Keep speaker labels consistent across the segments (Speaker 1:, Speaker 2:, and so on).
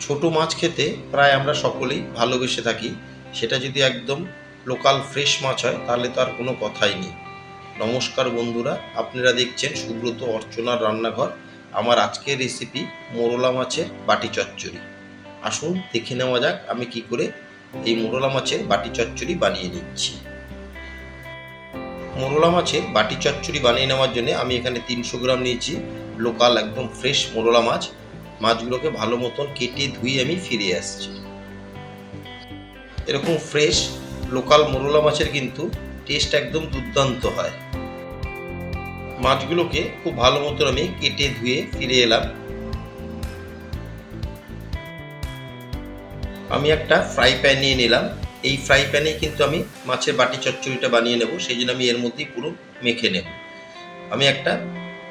Speaker 1: ছোট মাছ খেতে প্রায় আমরা সকলেই ভালোবেসে থাকি। সেটা যদি একদম লোকাল ফ্রেশ মাছ হয়, তাহলে তো আর কোনো কথাই নেই। নমস্কার বন্ধুরা, আপনারা দেখছেন সুব্রত অর্চনার রান্নাঘর। আমার আজকের রেসিপি মোরলা মাছের বাটি চচ্চড়ি। আসুন, দেখে নেওয়া যাক আমি কি করে এই মোরলা মাছের বাটি চচ্চড়ি বানিয়ে নিচ্ছি। মোরলা মাছের বাটি চচ্চড়ি বানিয়ে নেওয়ার জন্য আমি এখানে তিনশো গ্রাম নিয়েছি। লোকাল একদম ফ্রেশ মোরলা মাছ। মাছগুলোকে ভালো মতন কেটে ধুয়ে আমি ফিরে আসছি। এরকম ফ্রেশ লোকাল মোরলা মাছের কিন্তু টেস্ট একদম দুর্দান্ত হয়। মাছগুলোকে খুব ভালো মতন আমি কেটে ধুয়ে ফিরে এলাম। আমি একটা ফ্রাই প্যান নিয়ে নিলাম। এই ফ্রাই প্যানে কিন্তু আমি মাছের বাটি চচ্চড়িটা বানিয়ে নেব সেই জন্য আমি এর মধ্যেই পুরো মেখে নেব। আমি একটা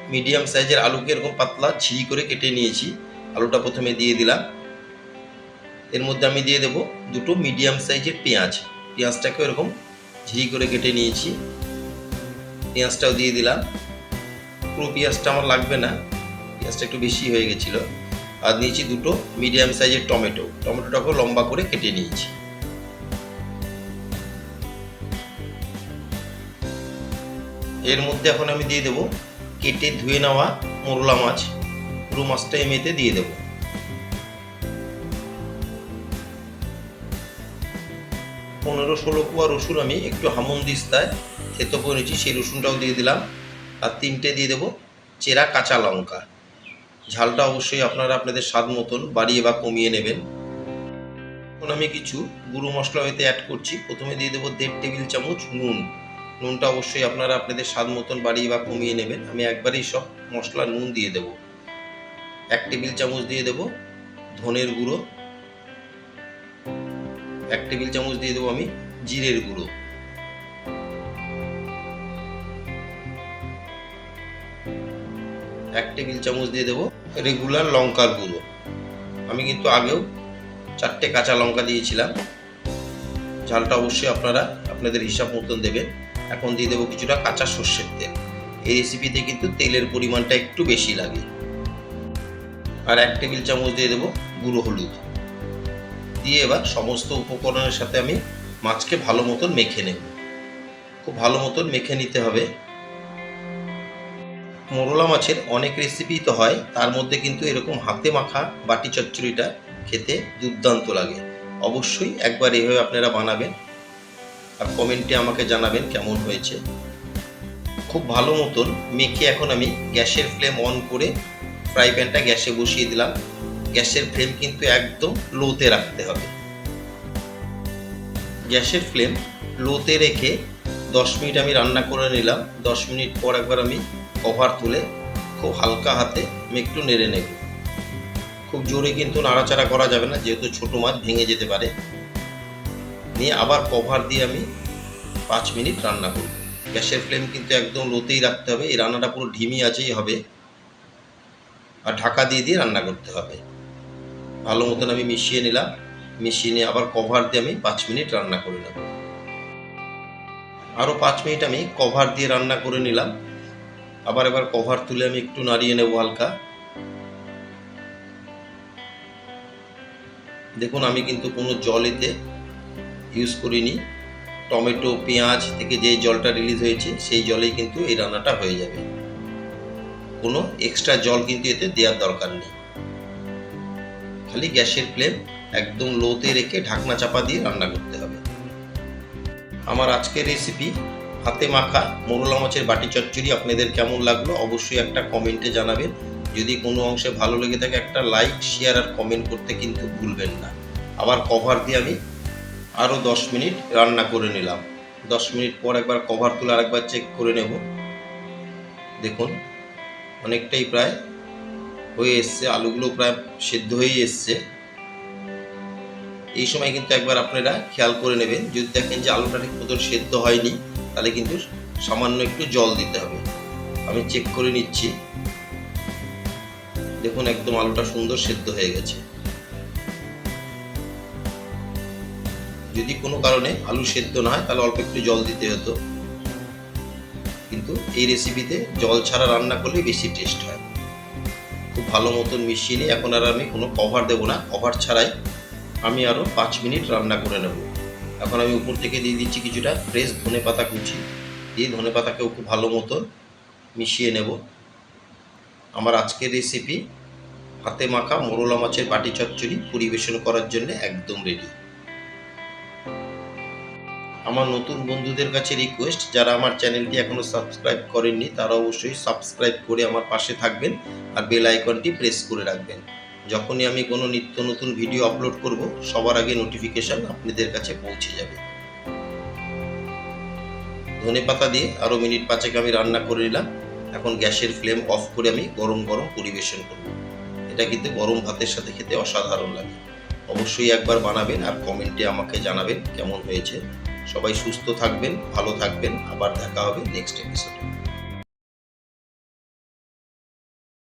Speaker 1: মিডিয়াম সাইজের আলুকে এরকম পাতলা ঝিরি করে কেটে নিয়েছি। আলুটা প্রথমে দিয়ে দিলাম। এর মধ্যে আমি দিয়ে দেব দুটো মিডিয়াম সাইজের পেঁয়াজ। পেঁয়াজটাকেও এরকম ঝিরি করে কেটে নিয়েছি। পেঁয়াজটাও দিয়ে দিলাম। পুরো পেঁয়াজটা আমার লাগবে না। পেঁয়াজটা একটু বেশি হয়ে গেছিল। আর নিয়েছি দুটো মিডিয়াম সাইজের টমেটো। টমেটোটাকেও লম্বা করে কেটে নিয়েছি। এর মধ্যে এখন আমি দিয়ে দেবো কেটে ধুয়ে নেওয়া মোরলা মাছ। পুরো মাছটা এমেতে দিয়ে দেবো। পনেরো, ষোলো কুয়া রসুন আমি একটু হামন দিস্তায় থেতো করে নিয়েছি সেই রসুনটাও দিয়ে দিলাম। আর তিনটে দিয়ে দেবো চেরা কাঁচা লঙ্কা। ঝালটা অবশ্যই আপনারা আপনাদের স্বাদ মতন বাড়িয়ে বা কমিয়ে নেবেন। এখন আমি কিছু গুঁড়ো মশলা এতে অ্যাড করছি। প্রথমে দিয়ে দেবো দেড় টেবিল চামচ নুন। নুনটা অবশ্যই আপনারা আপনাদের স্বাদ মতন বাড়িয়ে বা কমিয়ে নেবেন। আমি একবারেই সব মশলা নুন দিয়ে দেবো। এক টেবিল চামচ দিয়ে দেবো ধনের গুঁড়ো। এক টেবিল চামচ দিয়ে দেবো আমি জিরের গুঁড়ো। এক টেবিল চামচ দিয়ে দেবো রেগুলার লঙ্কার গুঁড়ো। আমি কিন্তু আগেও চারটে কাঁচা লঙ্কা দিয়েছিলাম। ঝালটা অবশ্যই আপনারা আপনাদের হিসাব মতন দেবেন। এখন দিয়ে দেবো কিছুটা কাঁচা সর্ষের তেল। এই রেসিপিতে কিন্তু তেলের পরিমাণটা একটু বেশি লাগে। আর এক টেবিল চামচ দিয়ে দেবো গুঁড়ো হলুদ। দিয়ে এবার সমস্ত উপকরণের সাথে আমি মাছকে ভালো মতন মেখে নেব। খুব ভালো মতন মেখে নিতে হবে। মোরলা মাছের অনেক রেসিপি তো হয়, তার মধ্যে কিন্তু এরকম হাতে মাখা বাটি চচ্চড়িটা খেতে দুর্দান্ত লাগে। অবশ্যই একবার এভাবে আপনারা বানাবেন আর কমেন্টে আমাকে জানাবেন কেমন হয়েছে। খুব ভালো মতন মেখে এখন আমি গ্যাসের ফ্লেম অন করে ফ্রাই প্যানটা গ্যাসে বসিয়ে দিলাম। গ্যাসের ফ্লেম কিন্তু একদম লোতে রাখতে হবে। গ্যাসের ফ্লেম লোতে রেখে দশ মিনিট আমি রান্না করে নিলাম। দশ মিনিট পর একবার আমি কভার তুলে খুব হালকা হাতে আমি একটু নেড়ে নেব। খুব জোরে কিন্তু নাড়াচাড়া করা যাবে না, যেহেতু ছোটো মাছ ভেঙে যেতে পারে। নিয়ে আবার কভার দিয়ে আমি পাঁচ মিনিট রান্না করব। গ্যাসের ফ্লেম কিন্তু একদম লোতেই রাখতে হবে। এই রান্নাটা পুরো ঢিমি আছেই হবে। আর ঢাকা দিয়ে দিয়ে রান্না করতে হবে। ভালো মতন আমি মিশিয়ে নিলাম। মিশিয়ে নিয়ে আবার কভার দিয়ে আমি পাঁচ মিনিট রান্না করে নেব। আরও পাঁচ মিনিট আমি কভার দিয়ে রান্না করে নিলাম। আবার এবার কভার তুলে আমি একটু নাড়িয়ে নেব হালকা। দেখুন, আমি কিন্তু কোনো জল এতে ইউজ করিনি। টমেটো, পেঁয়াজ থেকে যে জলটা রিলিজ হয়েছে, সেই জলেই কিন্তু এই রান্নাটা হয়ে যাবে। কোনো এক্সট্রা জল কিন্তু এতে দেওয়ার দরকার নেই। খালি গ্যাসের ফ্লেম একদম লোতে রেখে ঢাকনা চাপা দিয়ে রান্না করতে হবে। আমার আজকের রেসিপি হাতে মাখা মোরলা মাছের বাটি চচ্চড়ি আপনাদের কেমন লাগল অবশ্যই একটা কমেন্টে জানাবেন। যদি কোনো অংশে ভালো লেগে থাকে একটা লাইক শেয়ার আর কমেন্ট করতে কিন্তু ভুলবেন না। আবার কভার দিয়ে আমি আরও দশ মিনিট রান্না করে নিলাম। দশ মিনিট পর একবার কভার তুলে আরেকবার চেক করে নেব। দেখুন অনেকটাই প্রায় হয়ে এসছে, আলুগুলো প্রায় সেদ্ধ হয়ে এসছে। এই সময় কিন্তু একবার আপনারা খেয়াল করে নেবেন, যদি দেখেন যে আলুটা ঠিক মতন সেদ্ধ হয়নি, তাহলে কিন্তু সামান্য একটু জল দিতে হবে। আমি চেক করে নিচ্ছি। দেখুন একদম আলুটা সুন্দর সেদ্ধ হয়ে গেছে। যদি কোনো কারণে আলু সেদ্ধ না হয়, তাহলে অল্প একটু জল দিতে হতো। কিন্তু এই রেসিপিতে জল ছাড়া রান্না করলে বেশি টেস্ট হয়। খুব ভালো মতন মিশিয়ে নিই এখন আর আমি কোনো কভার দেবো না। কভার ছাড়াই আমি আরও পাঁচ মিনিট রান্না করে নেব। এখন আমি উপর থেকে দিয়ে দিচ্ছি কিছুটা ফ্রেশ ধনে পাতা কুচি। দিয়ে ধনে পাতাকেও খুব ভালো মতন মিশিয়ে নেব। আমার আজকের রেসিপি হাতে মাখা মোরলা মাছের বাটি চচ্চড়ি পরিবেশন করার জন্য একদম রেডি আমার নতুন বন্ধুদের কাছে রিকোয়েস্ট যারা আমার চ্যানেলটি এখনও সাবস্ক্রাইব করেননি, তারা অবশ্যই সাবস্ক্রাইব করে আমার পাশে থাকবেন আর বেল আইকনটি প্রেস করে রাখবেন। যখনই আমি কোনো নিত্য নতুন ভিডিও আপলোড করব, সবার আগে নোটিফিকেশন আপনাদের কাছে পৌঁছে যাবে। ধনে পাতা দিয়ে আরও মিনিট পাঁচেক আমি রান্না করে নিলাম। এখন গ্যাসের ফ্লেম অফ করে আমি গরম গরম পরিবেশন করব। এটা কিন্তু গরম ভাতের সাথে খেতে অসাধারণ লাগে। অবশ্যই একবার বানাবেন আর কমেন্টে আমাকে জানাবেন কেমন হয়েছে। সবাই সুস্থ থাকবেন ভালো থাকবেন। আবার দেখা হবে নেক্সট এপিসোডে